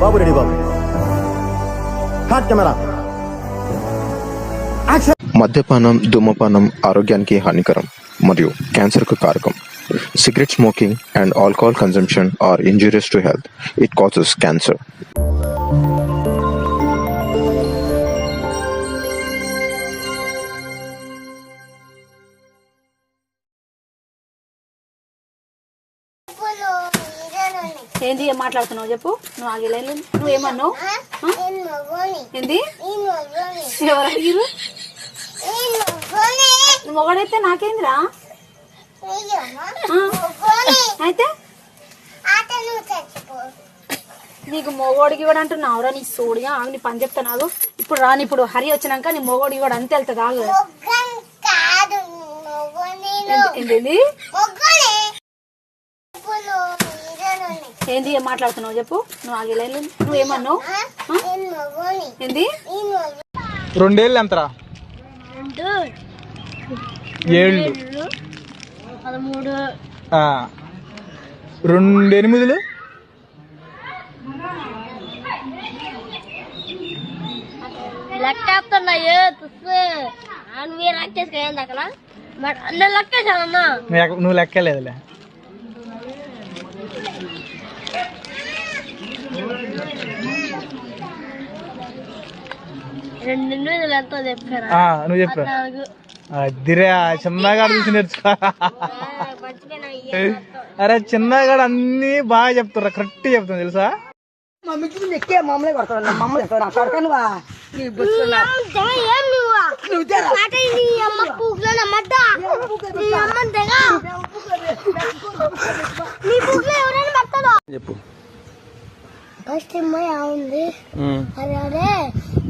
బాబు ready బాబు hot camera action మద్యపానం ధూమపానం ఆరోగ్యానికి హానికరం మరియు క్యాన్సర్కు కారకం cigarette smoking and alcohol consumption are injurious to health it causes cancer ఏంది ఏం మాట్లాడుతున్నావు చెప్పు. నువ్వు ఆగి నువ్వు ఏమన్నావు? ఏంది? ఎవరు అడిగిరు మొగడైతే నాకేందిరా? అయితే? నీకు మొగోడికి కూడా అంటున్నావురా నీ సోడిగా ఆగు నీ పని చెప్తా నాకు ఇప్పుడు రాని ఇప్పుడు హరి వచ్చినాక నీ మొగోడికి కూడా అంతే వెళ్తుంది ఆగు. ఏంది- ఏంది ఏం మాట్లాడుతున్నావు చెప్పు. నువ్వు ఆగి నువ్వు ఏమన్నావు? ఏంది? రెండేళ్ళు ఎంతరా? ఏళ్ళు. పదమూడు. ఆ. రెండు ఎనిమిదిలు లెక్క వేస్తున్నాయి తుస్సు నువ్వు అక్కడ? నువ్వు లెక్కలేదులే రెండు ఎనిమిది ఎంతో చెప్పారా ఆ, నువ్వు చెప్పు. అదిరా చిన్నగాడు చూసి నేర్చుకో. అరే చిన్నగాడు అన్ని బాగా చెప్తుర్రా కరెక్ట్ చెప్తుంది తెలుసా? ఏం నువ్వు? మాట నీ అమ్మ పూకులో నమ్మద్ద నీ అమ్మ తెగ? నీ పూకులో ఎవరైనా పడతాడు చెప్పు. ఫస్ట్ అమ్మాయి ఉంది. అరే అరే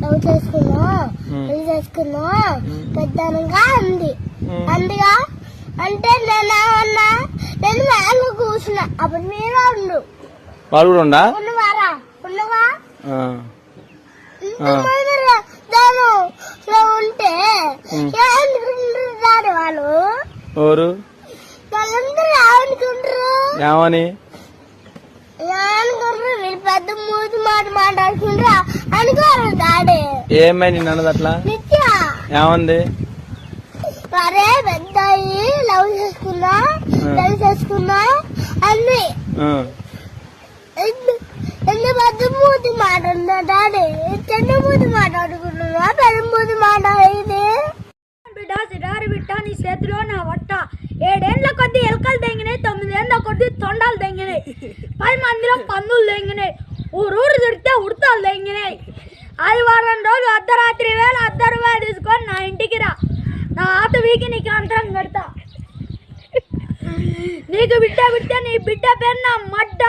లవ్ చేసుకున్నా పెళ్ళి చేసుకున్నా పెద్దనగా అంది. అందుగా? అంటే నేను ఏమన్నా నేను మేలు కూర్చున్నా. అప్పుడు మీరు ఉండు. వాడు కూడా ఉండా? ఉన్నవారా? ఉన్నవా? ఉంటే ఏమనుకుంటారు వాళ్ళు? ఎవరు? వాళ్ళందరూ ఏమనుకుంటారు ఏమని? ఏమనుకుంటారు వీళ్ళు పెద్ద మూతి మాట మాట్లాడుకుంటారు అనుకోరు డాడీ. ఏమై నిన్ను అన్నది అట్లా నిత్య. ఏమంది? అరే పెద్ద లవ్ చేసుకున్నా లవ్ చేసుకున్నా అన్ని. ఎందు ఎందు పెద్ద మూతి మాట ఉందా డాడీ. చిన్న మూతి మాట్లాడుకుంటున్నా పెద్ద మూతి మాట్లాడేది బిడ్డ సిడారి బిడ్డ నీ చేతిలో నా ఏడేళ్ళ కొద్ది ఎలకలు తెంగినాయి తొమ్మిదేళ్ళ కొద్ది తొండాలు తెంగినాయి. పది మందిలో పందులు తెంగినాయి. ఊరూరు తిడితే ఉడతలు తెంగినాయి. ఆదివారం రోజు అర్ధరాత్రి వేళ అర్ధ రూపాయలు తీసుకొని నా ఇంటికి రా. నా ఆత వీకి నీకు అంతరం కడతా. నీకు బిడ్డ బిడ్డ నీ బిడ్డ పేరు నా మడ్డ